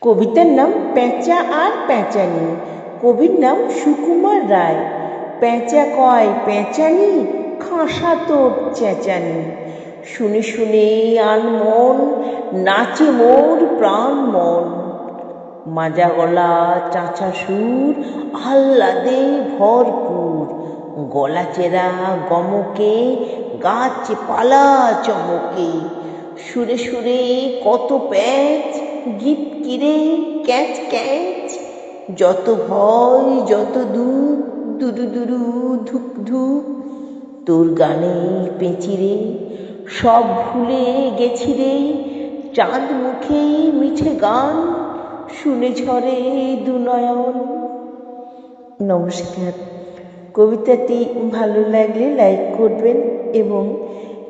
কবিতার নাম প্যাঁচা আর প্যাঁচানি কবির নাম সুকুমার রায়। প্যাঁচা কয় প্যাঁচানি খাসা তোর চেঁচানি শুনে শুনে আন মন, নাচে মোর প্রাণ মন। মাজা গলা চাঁচা সুর, আহ্লাদে ভরপুর। গলা চেরা গমকে গাছপালা চমকে। সুরে সুরে কত প্যাঁচ গিট কিরে, ক্যাচ ক্যাচ। যত ভয়, যত দুঃখ দুরু দুরু, ধুক ধুক। তোর গানে পেঁচিরে সব ভুলে গেছি রে। চাঁদ মুখে মিঠে গান, শুনে ঝরে দুনয়ন। নমস্কার। কবিতাটি ভালো লাগলে লাইক করবেন এবং